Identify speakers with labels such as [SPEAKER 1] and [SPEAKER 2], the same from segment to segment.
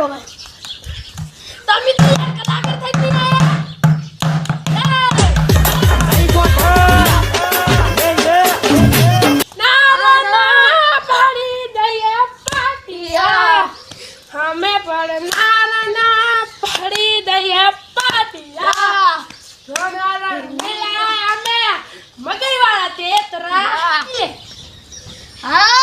[SPEAKER 1] हो गए
[SPEAKER 2] तो मित्र यार कलाकार थे कि ना हमें पढ़ना ना पड़ी दया पाटिया। मिला हमें मगई वाला तेतरा
[SPEAKER 1] हाँ।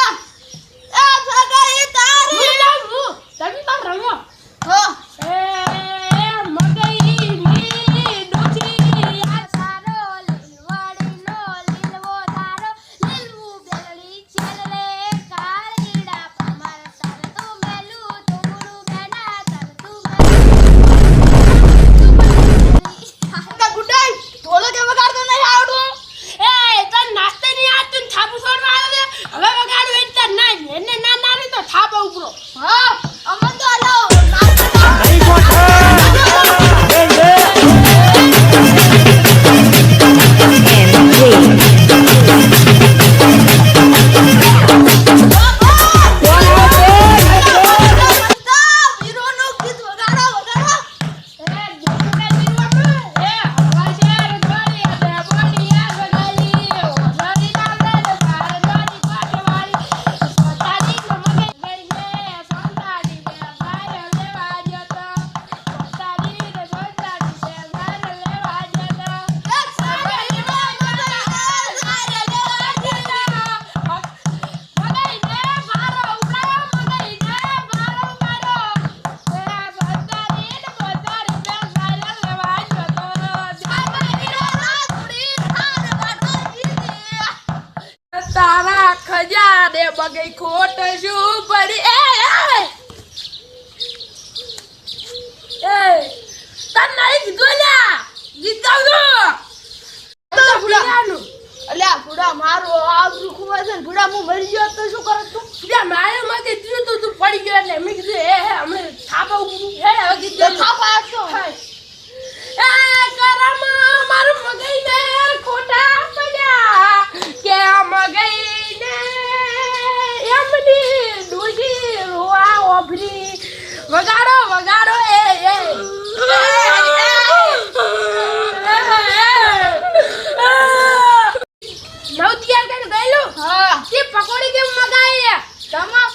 [SPEAKER 2] મગઈ ખોટ શું પડી? એ તન નહીં કીધું લ્યા ગીત
[SPEAKER 1] અલ્યા ભૂડા મારો આબરૂ ખુવાય છે ભૂડા હું મરી ગયો તો શું કરે તું?
[SPEAKER 2] લ્યા, મારે થયું તું તું પડી ગયો એટલે મેં કીધું એ હે અમે થાપા હે હવે ગીત તો
[SPEAKER 1] ગાવજો. હે.
[SPEAKER 2] એ કરામાં મારું મગઈને વગાડો વગાડો એ એ. નવતિયા કઈ ગયેલું?
[SPEAKER 1] હા.
[SPEAKER 2] તે પકોડી કેમ મગાઈ
[SPEAKER 1] તમા